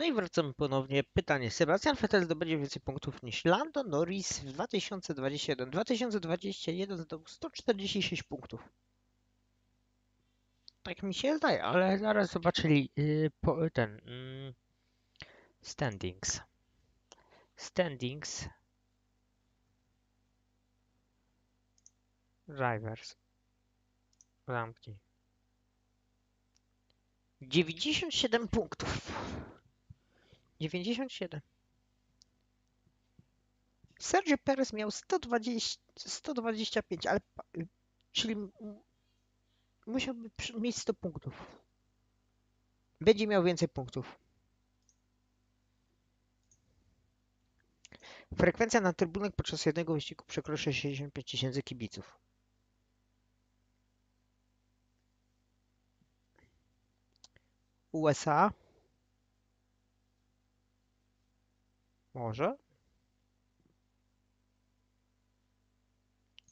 No i wracamy ponownie. Pytanie. Sebastian Vettel zdobędzie więcej punktów niż Lando Norris w 2021. 2021 zdobył 146 punktów. Tak mi się zdaje, ale zaraz zobaczyli yy, po, ten yy, standings. Standings. Drivers. Zamknij. 97 punktów. 97. Sergio Perez miał 120, 125, ale czyli musiałby mieć 100 punktów. Będzie miał więcej punktów. Frekwencja na trybunach podczas jednego wyścigu przekroczy 65 tysięcy kibiców. USA Może?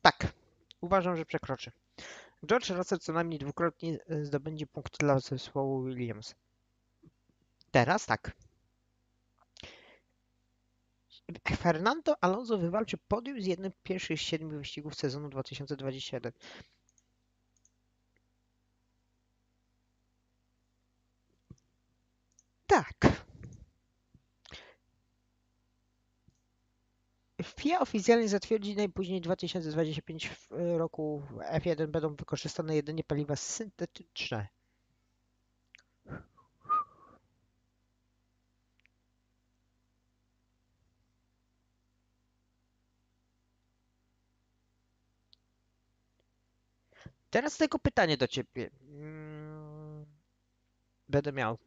Tak. Uważam, że przekroczy. George Russell co najmniej dwukrotnie e, zdobędzie punkt dla zespołu Williams. Teraz tak. Fernando Alonso wywalczy podium z jednym z pierwszych siedmiu wyścigów sezonu 2021. Tak. FIA oficjalnie zatwierdzi najpóźniej 2025 w e, roku w F1 będą wykorzystane jedynie paliwa syntetyczne. Teraz tylko pytanie do ciebie. Mm, Będę miał.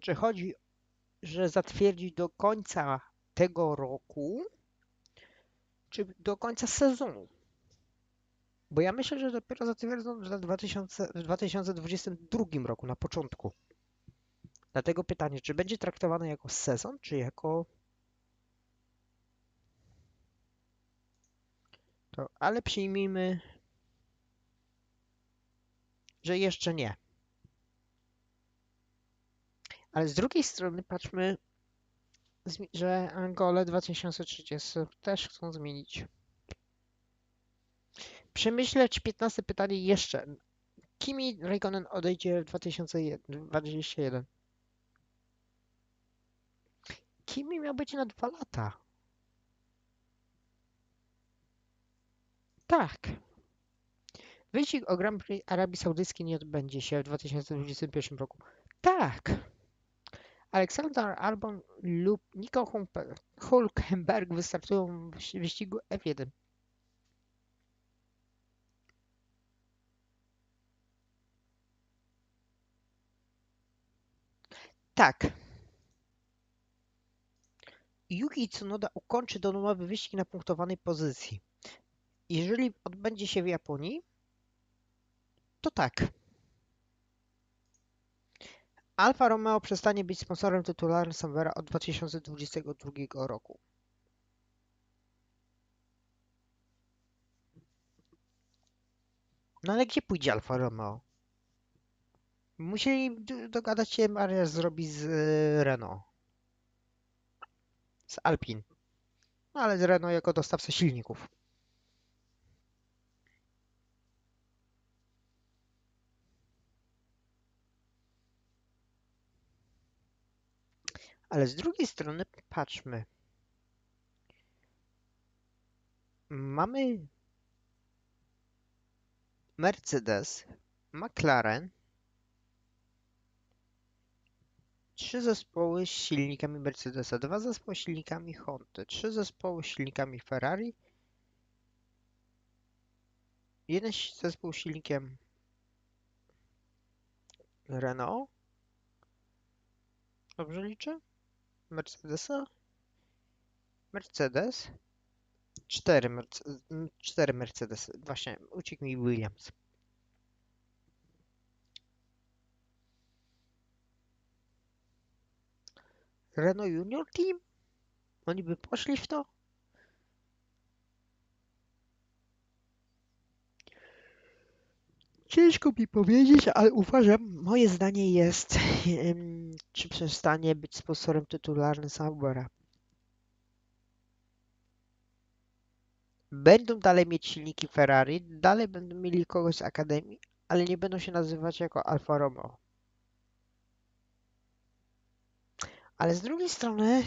Czy chodzi, że zatwierdzi do końca tego roku, czy do końca sezonu? Bo ja myślę, że dopiero zatwierdzą w 2000, w 2022 roku, na początku. Dlatego pytanie, czy będzie traktowane jako sezon, czy jako. To, ale przyjmijmy, że jeszcze nie. Ale z drugiej strony patrzmy, że Angole 2030 też chcą zmienić. Przemyśleć 15 pytanie jeszcze. Kimi Raikkonen odejdzie w 2021. Kimi miał być na dwa lata. Tak. Wyścig o Grand Prix Arabii Saudyjskiej nie odbędzie się w 2021 roku. Tak. Aleksander Albon lub Nico Hulkenberg wystartują w wyś- wyścigu F1. Tak. Yuki Tsunoda ukończy domowy wyścig na punktowanej pozycji. Jeżeli odbędzie się w Japonii, to tak. Alfa Romeo przestanie być sponsorem tytularnym Sauvera od 2022 roku. No ale gdzie pójdzie Alfa Romeo? Musieli dogadać się, Maria zrobi z e, Renault. Z Alpin. No ale z Renault jako dostawca silników. Ale z drugiej strony patrzmy. Mamy Mercedes, McLaren, trzy zespoły z silnikami Mercedesa, dwa zespoły z silnikami Hondy, trzy zespoły z silnikami Ferrari, jeden zespół z silnikiem Renault. Dobrze liczę? Mercedesa? Mercedes, Cztery, Merce- cztery Mercedesy. Właśnie, uciekł mi Williams. Renault Junior Team? Oni by poszli w to? Ciężko mi powiedzieć, ale uważam, moje zdanie jest, czy przestanie być sponsorem tytularnym Saubera. Będą dalej mieć silniki Ferrari, dalej będą mieli kogoś z Akademii, ale nie będą się nazywać jako Alfa Romeo. Ale z drugiej strony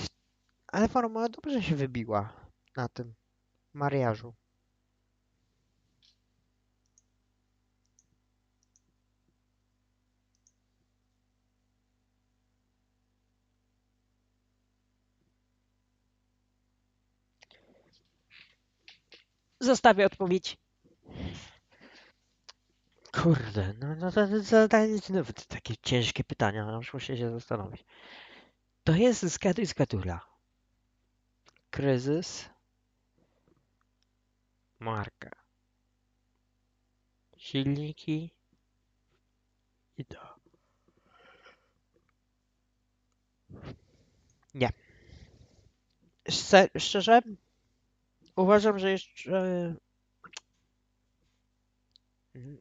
Alfa Romeo dobrze się wybiła na tym mariażu. Zostawię odpowiedź. Kurde, no, no to zadaję znowu takie ciężkie pytania, no, muszę się zastanowić. To jest zgaduj zgadula. Kryzys. Marka. Silniki. I to. Nie. Szczer- Szczerze, uważam, że jeszcze mm,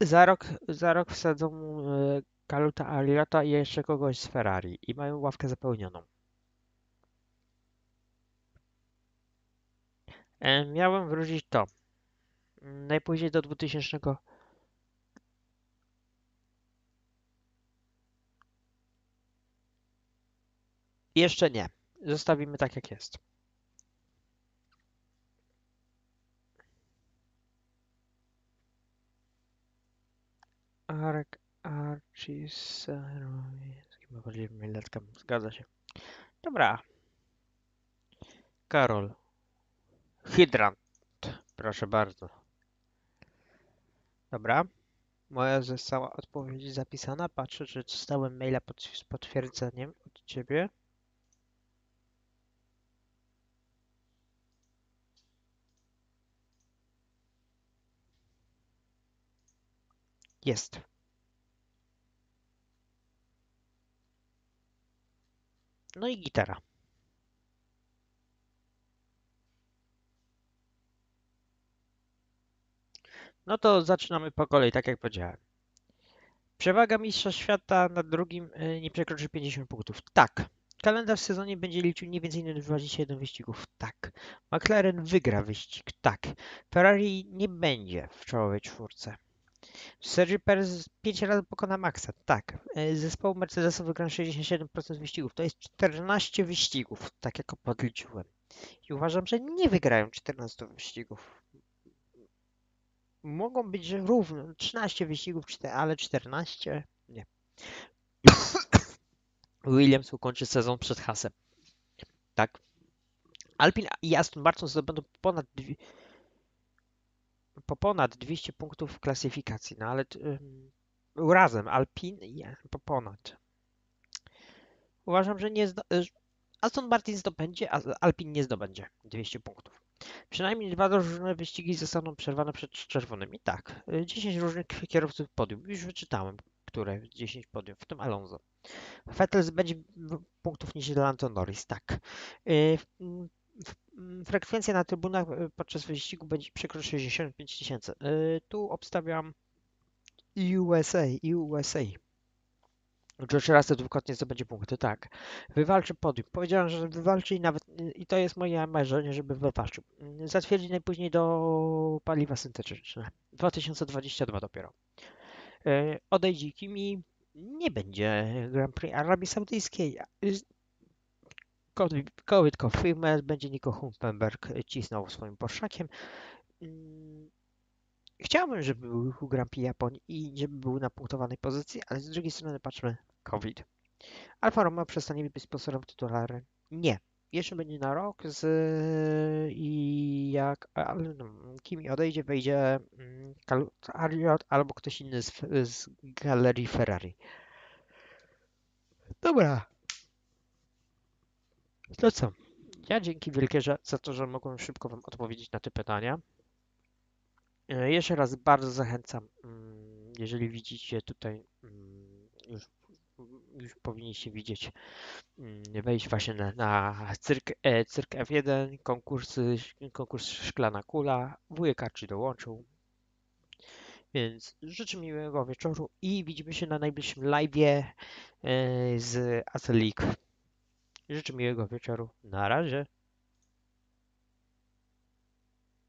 za rok, za rok wsadzą e, Kaluta Aliota i jeszcze kogoś z Ferrari i mają ławkę zapełnioną. E, Miałem wrócić to. Najpóźniej do 2000. Jeszcze nie. Zostawimy tak jak jest. Arek Archis Chyba bardziej miletkam. Zgadza się. Dobra. Karol. Hydrant. Proszę bardzo. Dobra. Moja została odpowiedź zapisana. Patrzę, czy dostałem maila pod, z potwierdzeniem od ciebie. Jest. No i gitara. No to zaczynamy po kolei, tak jak powiedziałem. Przewaga mistrza świata nad drugim y, nie przekroczy 50 punktów. Tak. Kalendarz w sezonie będzie liczył nie więcej niż 21 wyścigów. Tak. McLaren wygra wyścig. Tak. Ferrari nie będzie w czołowej czwórce. Sergio Perez 5 razy pokona Maxa. Tak. Y, Zespołu Mercedesu wygra 67% wyścigów. To jest 14 wyścigów, tak jak podliczyłem. I uważam, że nie wygrają 14 wyścigów. Mogą być że równo 13 wyścigów, ale 14 nie. Williams ukończy sezon przed hasem. Tak. Alpin i Aston Martin zdobędą ponad po ponad 200 punktów w klasyfikacji, no ale ym, razem Alpin i po ponad. Uważam, że nie y, Aston Martin zdobędzie, a Alpin nie zdobędzie 200 punktów. Przynajmniej dwa różne wyścigi zostaną przerwane przed czerwonymi. Tak, y, 10 różnych kierowców podium. Już wyczytałem, które 10 podium, w tym Alonso. Vettel zdobędzie w- punktów niż Lando Norris. Tak. Y, Frekwencja na trybunach y, podczas wyścigu będzie przekroczyć 65 tysięcy. Y, Tu obstawiam USA, USA. George Russell dwukrotnie zdobędzie punkty, tak. Wywalczy podium. Powiedziałem, że wywalczy i nawet, i to jest moje marzenie, żeby wywalczył. Zatwierdzi najpóźniej do paliwa syntetyczne. 2022 dopiero. Odejdzie Kimi, nie będzie Grand Prix Arabii Saudyjskiej. Covid confirmed, będzie Nico Hulkenberg cisnął swoim Porszakiem. Mm, Chciałbym, żeby był Grand Prix Japonii i żeby był na punktowanej pozycji, ale z drugiej strony patrzmy COVID. Alfa Romeo przestanie być sponsorem tytularnym? Nie. Jeszcze będzie na rok z i jak ale, no, Kimi odejdzie, wejdzie mm, Ariot albo ktoś inny z, z galerii Ferrari. Dobra. To co? Ja dzięki wielkie za to, że mogłem szybko Wam odpowiedzieć na te pytania. E, Jeszcze raz bardzo zachęcam, mm, jeżeli widzicie tutaj, mm, już, już powinniście widzieć, mm, wejść właśnie na, na cyrk, e, cyrk F1, konkursy, konkurs Szklana Kula, wujek dołączył. Więc życzę miłego wieczoru i widzimy się na najbliższym live'ie e, z League. Życzę miłego wieczoru. Na razie.